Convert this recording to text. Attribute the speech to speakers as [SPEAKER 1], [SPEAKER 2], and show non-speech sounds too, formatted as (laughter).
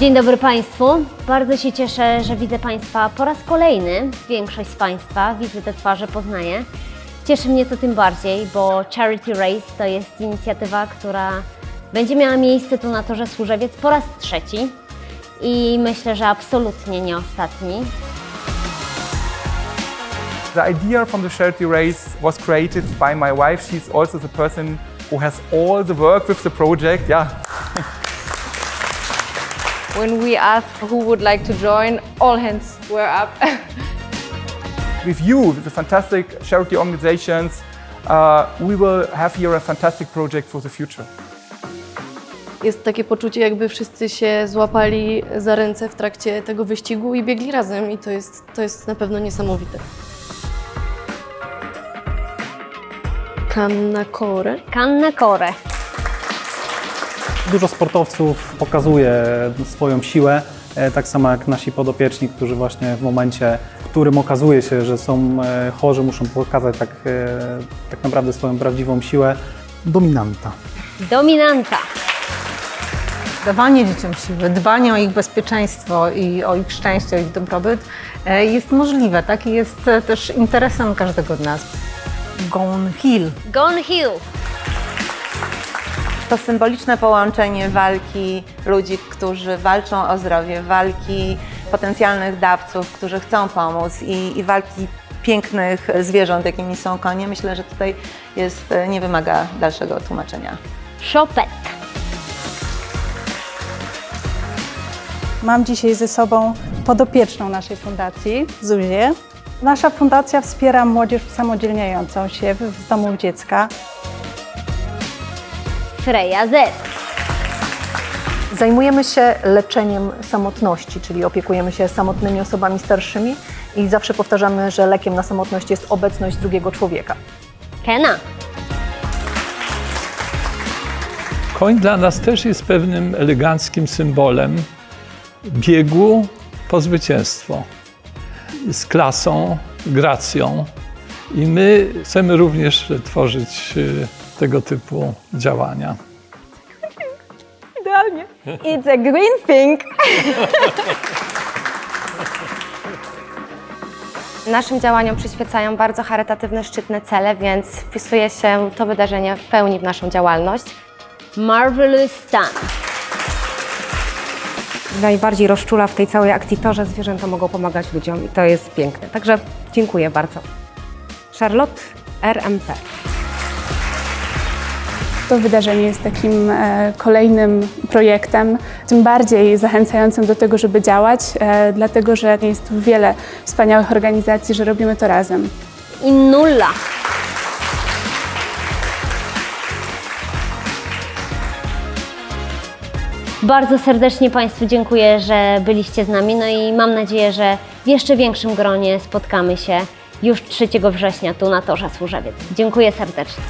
[SPEAKER 1] Dzień dobry Państwu. Bardzo się cieszę, że widzę Państwa po raz kolejny. Większość z Państwa widzę te twarze, poznaję. Cieszy mnie to tym bardziej, bo Charity Race to jest inicjatywa, która będzie miała miejsce tu na Torze Służewiec po raz trzeci i myślę, że absolutnie nie ostatni.
[SPEAKER 2] The idea from the charity race was created by my wife. She's also the person who has all the work with the project. Yeah,
[SPEAKER 3] When we asked who would like to join, all hands were up. (laughs)
[SPEAKER 2] with you, with the fantastic charity organizations, uh, we will have here a fantastic project for the future.
[SPEAKER 4] Jest takie poczucie, jakby wszyscy się złapali za ręce w trakcie tego wyścigu i biegli razem, i to jest, to jest na pewno niesamowite. Kanna Kore.
[SPEAKER 1] Kanna Kore.
[SPEAKER 5] Dużo sportowców pokazuje swoją siłę, e, tak samo jak nasi podopieczni, którzy właśnie w momencie, w którym okazuje się, że są e, chorzy, muszą pokazać tak, e, tak naprawdę swoją prawdziwą siłę. Dominanta.
[SPEAKER 1] Dominanta.
[SPEAKER 6] dawanie dzieciom siły, dbanie o ich bezpieczeństwo i o ich szczęście, o ich dobrobyt jest możliwe, tak? I jest też interesem każdego z nas. Gone Hill.
[SPEAKER 1] Gone Hill.
[SPEAKER 7] To symboliczne połączenie walki ludzi, którzy walczą o zdrowie, walki potencjalnych dawców, którzy chcą pomóc i, i walki pięknych zwierząt, jakimi są konie. Myślę, że tutaj jest, e, nie wymaga dalszego tłumaczenia.
[SPEAKER 1] Chopin.
[SPEAKER 8] Mam dzisiaj ze sobą podopieczną naszej fundacji, Zuzię. Nasza fundacja wspiera młodzież samodzielniającą się w- z domów dziecka.
[SPEAKER 1] Freya Z.
[SPEAKER 9] Zajmujemy się leczeniem samotności, czyli opiekujemy się samotnymi osobami starszymi i zawsze powtarzamy, że lekiem na samotność jest obecność drugiego człowieka.
[SPEAKER 1] Kena.
[SPEAKER 10] Koń dla nas też jest pewnym eleganckim symbolem biegu po zwycięstwo. Z klasą, gracją. I my chcemy również tworzyć y, tego typu działania.
[SPEAKER 3] It's a green thing. (laughs)
[SPEAKER 11] Naszym działaniom przyświecają bardzo charytatywne, szczytne cele, więc wpisuje się to wydarzenie w pełni w naszą działalność.
[SPEAKER 1] Marvelous Stan.
[SPEAKER 11] Najbardziej rozczula w tej całej akcji to, że zwierzęta mogą pomagać ludziom i to jest piękne. Także dziękuję bardzo. Charlotte RMP.
[SPEAKER 8] To wydarzenie jest takim e, kolejnym projektem, tym bardziej zachęcającym do tego, żeby działać, e, dlatego że jest tu wiele wspaniałych organizacji, że robimy to razem.
[SPEAKER 1] I Nulla. Bardzo serdecznie Państwu dziękuję, że byliście z nami. No i mam nadzieję, że w jeszcze większym gronie spotkamy się już 3 września tu na Torze Służewiec. Dziękuję serdecznie.